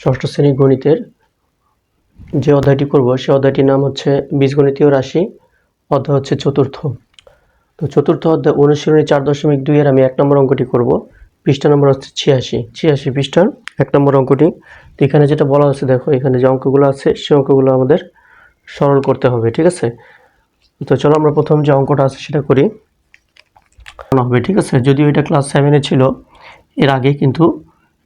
ষষ্ঠ শ্রেণি গণিতের যে অধ্যায়টি করব, সে অধ্যায়টির নাম হচ্ছে বীজগণিতীয় রাশি, অধ্যায় হচ্ছে চতুর্থ। তো চতুর্থ অধ্যায় অনুশীলনী চার দশমিক দুইয়ের আমি এক নম্বর অঙ্কটি করব। পৃষ্ঠা নম্বর হচ্ছে ছিয়াশি। ছিয়াশি পৃষ্ঠার এক নম্বর অঙ্কটি। তো এখানে যেটা বলা আছে দেখো, এখানে যে অঙ্কগুলো আছে, সে অঙ্কগুলো আমাদের সরল করতে হবে, ঠিক আছে? তো চলো আমরা প্রথম যে অঙ্কটা আছে সেটা করি। হবে, ঠিক আছে? যদিও এটা ক্লাস সেভেনে ছিল, এর আগে কিন্তু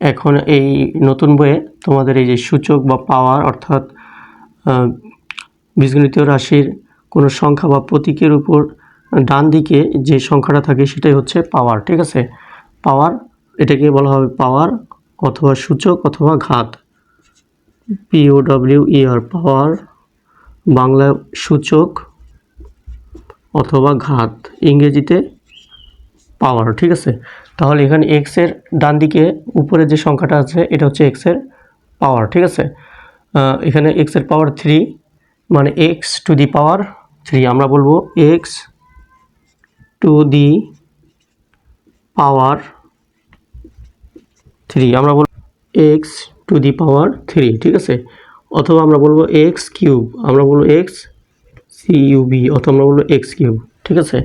এখন এই নতুন বইয়ে তোমাদের এই যে সূচক বা পাওয়ার অর্থাৎ বীজগণিতীয় রাশির কোনো সংখ্যা বা প্রতীকের উপর ডান দিকে যে সংখ্যাটা থাকে সেটাই হচ্ছে পাওয়ার, ঠিক আছে? পাওয়ার, এটাকে বলা হবে পাওয়ার অথবা সূচক অথবা ঘাত। পিও ডব্লিউ ই আর পাওয়ার, বাংলা সূচক অথবা ঘাত, ইংরেজিতে পাওয়ার, ঠিক আছে? তাহলে এখানে এক্সের ডান দিকে উপরে যে সংখ্যাটা আছে, এটা হচ্ছে এক্সের পাওয়ার ঠিক আছে? এখানে এক্সের পাওয়ার থ্রি মানে x to the power three আমরা বলব x to the power three আমরা বলব x to the power three ঠিক আছে? অথবা আমরা বলব এক্স কিউব আমরা বলব এক্স সিইউবি অথবা আমরা বলব এক্স কিউব ঠিক আছে?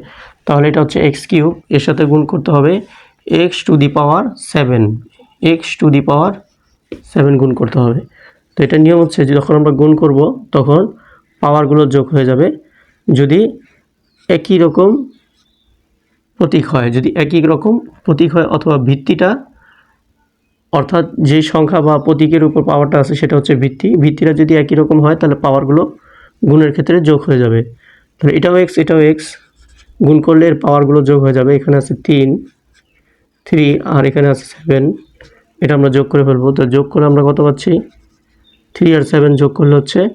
তাহলে এটা হচ্ছে এক্স কিউব এর সাথে গুণ করতে হবে x to the power seven x to the power seven গুণ করতে হবে। তো এটা নিয়ম হচ্ছে যে যখন আমরা গুণ করব, তখন পাওয়ারগুলো যোগ হয়ে যাবে। যদি একই রকম প্রতীক হয়, যদি একই রকম প্রতীক হয় অথবা ভিত্তিটা, অর্থাৎ যে সংখ্যা বা প্রতীকের উপর পাওয়ারটা আছে সেটা হচ্ছে ভিত্তি। ভিত্তিটা যদি একই রকম হয়, তাহলে পাওয়ারগুলো গুণের ক্ষেত্রে যোগ হয়ে যাবে। তাহলে এটাও এক্স এটাও এক্স গুণ করলে এর পাওয়ারগুলো যোগ হয়ে যাবে। এখানে আছে তিন থ্রি, আর এখানে আছে সেভেন এটা আমরা যোগ করে ফেলব। তো যোগ করে আমরা কত পাচ্ছি? থ্রি আর সেভেন যোগ করলে হচ্ছে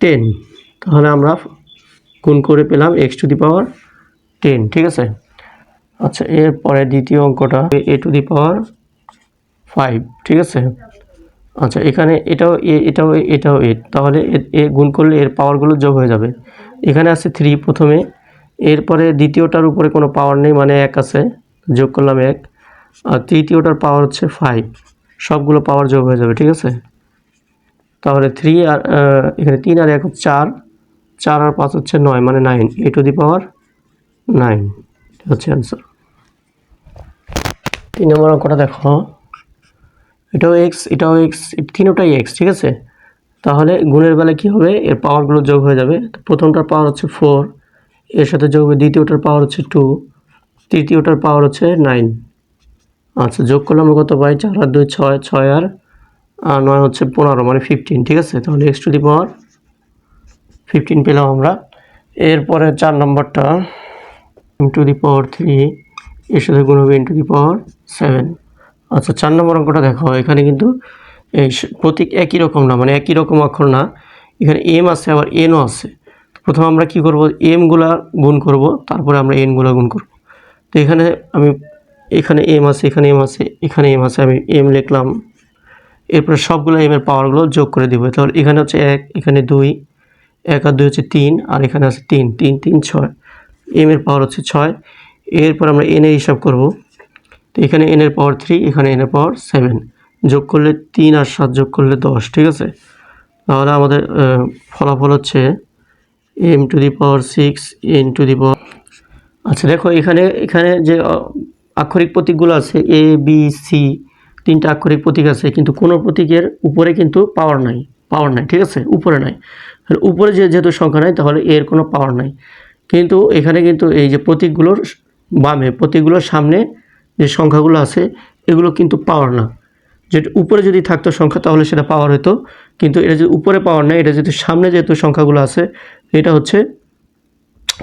টেন তাহলে আমরা গুণ করে পেলাম x to the power ten ঠিক আছে? আচ্ছা এরপরে দ্বিতীয় অঙ্কটা এ টু দি পাওয়ার ফাইভ ঠিক আছে? আচ্ছা এখানে এটাও এ এটাও এ এটাও এ। তাহলে এ- গুণ করলে এর পাওয়ারগুলো যোগ হয়ে যাবে। এখানে আছে থ্রি প্রথমে। এরপরে দ্বিতীয়টার উপরে কোনো পাওয়ার নেই মানে এক আছে। যোগ করলাম এক। আর তৃতীয়টার পাওয়ার হচ্ছে ফাইভ সবগুলো পাওয়ার যোগ হয়ে যাবে, ঠিক আছে? তাহলে থ্রি আর এখানে তিন আর এক চার। চার আর পাঁচ হচ্ছে নয় মানে nine a to the power nine হচ্ছে অ্যান্সার তিন নম্বর অঙ্কটা দেখো। এটাও এক্স এটাও এক্স তিনোটাই এক্স ঠিক আছে? তাহলে গুণের বেলা কি হবে? এর পাওয়ারগুলো যোগ হয়ে যাবে। প্রথমটার পাওয়ার হচ্ছে ফোর এর সাথে যোগ হবে, দ্বিতীয়টার পাওয়ার হচ্ছে টু তৃতীয়টার পাওয়ার হচ্ছে নাইন আচ্ছা যোগ করলে আমরা কত পাই? চার আর দুই, ছয় ছয় আর নয় হচ্ছে পনেরো মানে ফিফটিন ঠিক আছে? তাহলে x to the power fifteen পেলাম আমরা। এরপরে চার নম্বরটা টু দি পাওয়ার থ্রি এর সাথে গুণ হবে ইন্টু দি পাওয়ার সেভেন আচ্ছা চার নম্বর অঙ্কটা দেখো, এখানে কিন্তু এই প্রতীক একই রকম না মানে একই রকম অক্ষর না। এখানে এম আছে, আবার এনও আছে। প্রথমে আমরা কি করব? এমগুলা গুণ করব, তারপরে আমরা এনগুলা গুণ করব। তো এখানে আমি এখানে এম আছে, এখানে এম আছে, এখানে এম আছে, আমি এম লিখলাম। এরপরে সবগুলো এম এর পাওয়ারগুলো যোগ করে দিব। তাহলে এখানে হচ্ছে এক, এখানে দুই, এক আর দুই হচ্ছে তিন, আর এখানে আছে তিন তিন তিন, ছয়। এম এর পাওয়ার হচ্ছে ছয়। এরপর আমরা এন এর হিসাব করব। তো এখানে এন এর পাওয়ার থ্রি এখানে এন এর পাওয়ার সেভেন যোগ করলে তিন আর সাত যোগ করলে দশ, ঠিক আছে? তাহলে আমাদের ফলাফল হচ্ছে m to the power six n to the power আচ্ছা দেখো, এখানে এখানে যে আক্ষরিক প্রতীকগুলো আছে এ বি সি তিনটা আক্ষরিক প্রতীক আছে, কিন্তু কোনো প্রতীকের উপরে কিন্তু পাওয়ার নাই পাওয়ার নাই, ঠিক আছে? উপরে নাই। উপরে যে, যেহেতু সংখ্যা নাই, তাহলে এর কোনো পাওয়ার নাই। কিন্তু এখানে কিন্তু এই যে প্রতীকগুলোর বামে, প্রতীকগুলোর সামনে যে সংখ্যাগুলো আছে, এগুলো কিন্তু পাওয়ার না। যেটা উপরে যদি থাকতো সংখ্যা, তাহলে সেটা পাওয়ার হতো কিন্তু এটা যদি উপরে পাওয়ার নাই, এটা যেহেতু সামনে যেহেতু সংখ্যাগুলো আছে, এটা হচ্ছে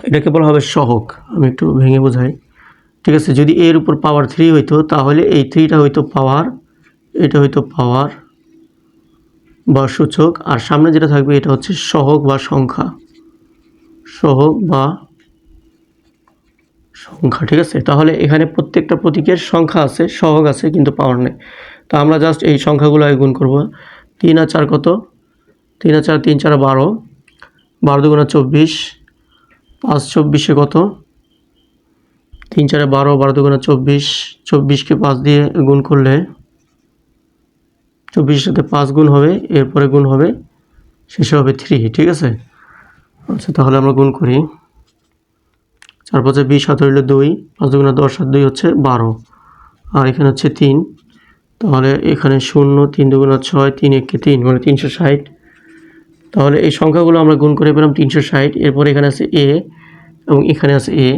এটাকে বলা হবে সহক। আমি একটু ভেঙে বোঝাই। ঠিক আছে, যদি এর উপর পাওয়ার থ্রি হইতো, তাহলে এই থ্রিটা হইতো পাওয়ার এটা হইতো পাওয়ার বা সূচক, আর সামনে যেটা থাকবে এটা হচ্ছে সহক বা সংখ্যা। সহক বা সংখ্যা, ঠিক আছে? তাহলে এখানে প্রত্যেকটা প্রতীকের সংখ্যা আছে সহগ আছে, কিন্তু পাওয়ার নেই। তো আমরা জাস্ট এই সংখ্যাগুলো গুণ করব। তিন আর চার কত? তিন আর চার, তিন চার বারো। বারো দুগুণা চব্বিশ। পাঁচ চব্বিশে কত? তিন চারে বারো বারো দুগুণা চব্বিশ। চব্বিশকে পাঁচ দিয়ে গুণ করলে চব্বিশের সাথে পাঁচ গুণ হবে, এরপরে গুণ হবে, শেষে হবে থ্রি ঠিক আছে? আচ্ছা তাহলে আমরা গুণ করি। চার পাঁচে বিশ হাত হইলে দুই, পাঁচ দুগুণে দশ হাত দুই হচ্ছে বারো। আর এখানে হচ্ছে তিন। তাহলে এখানে শূন্য, তিন দুগুণে ছয়, তিন একে তিন মানে তিনশো ষাট। তাহলে এই সংখ্যাগুলো আমরা গুণ করে পেলাম তিনশো ষাট, এরপর এখানে আছে এ এবং এখানে আছে এ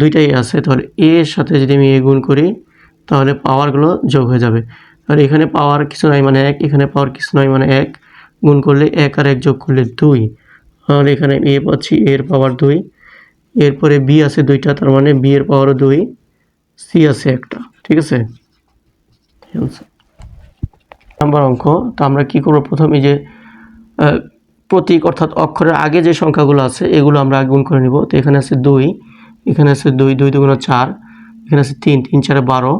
দুইটাই আছে, তাহলে এ এর সাথে যদি আমি এ গুণ করি, তাহলে পাওয়ারগুলো যোগ হয়ে যাবে। তাহলে এখানে পাওয়ার কিছু নয় মানে এক, এখানে পাওয়ার কিছু নয় মানে এক, গুণ করলে এক আর এক যোগ করলে দুই। তাহলে এখানে এ পাচ্ছি এর পাওয়ার দুই। এরপরে বি আছে দুইটা, তার মানে বি এর পাওয়ারও দুই সি আছে একটা, ঠিক আছে? নাম্বার অঙ্ক, তো আমরা কি করব? প্রথমে যে প্রতীক অর্থাৎ অক্ষরের আগে যে সংখ্যাগুলো আছে, এগুলো আমরা আগে গুণ করে নিব। তো এখানে আছে দুই, এখানে আছে দুই দুই দুগুণ চার, এখানে আছে তিন তিন চারে বারো,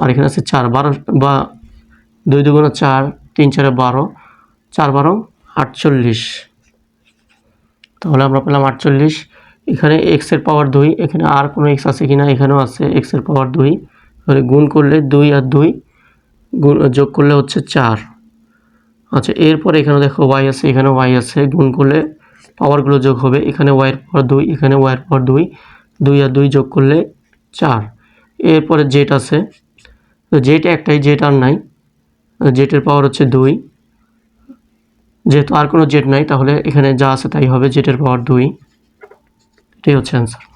আর এখানে আছে চার, বারো বা দুই দুগুণ চার, তিন চারে বারো, চার বারো, আটচল্লিশ। তাহলে আমরা পেলাম আটচল্লিশ। এখানে এক্সের পাওয়ার দুই, এখানে আর কোনো এক্স আছে কি না এখানেও আছে এক্সের পাওয়ার দুই। তাহলে গুণ করলে দুই আর দুই, গুণ যোগ করলে হচ্ছে চার। আচ্ছা এরপরে এখানে দেখো ওয়াই আছে এখানে ওয়াই আছে, গুণ করলে পাওয়ারগুলো যোগ হবে, এখানে ওয়াইয়ের পাওয়ার দুই, এখানে ওয়াইয়ের পাওয়ার দুই দুই আর দুই যোগ করলে চার। এরপরে জেট আছে, তো জেট একটাই জেট আর নাই জেটের পাওয়ার হচ্ছে দুই। যেহেতু আর কোনো জেট নাই, তাহলে এখানে যা আছে তাই হবে জেটের পাওয়ার দুই। এটাই হচ্ছে অ্যান্সার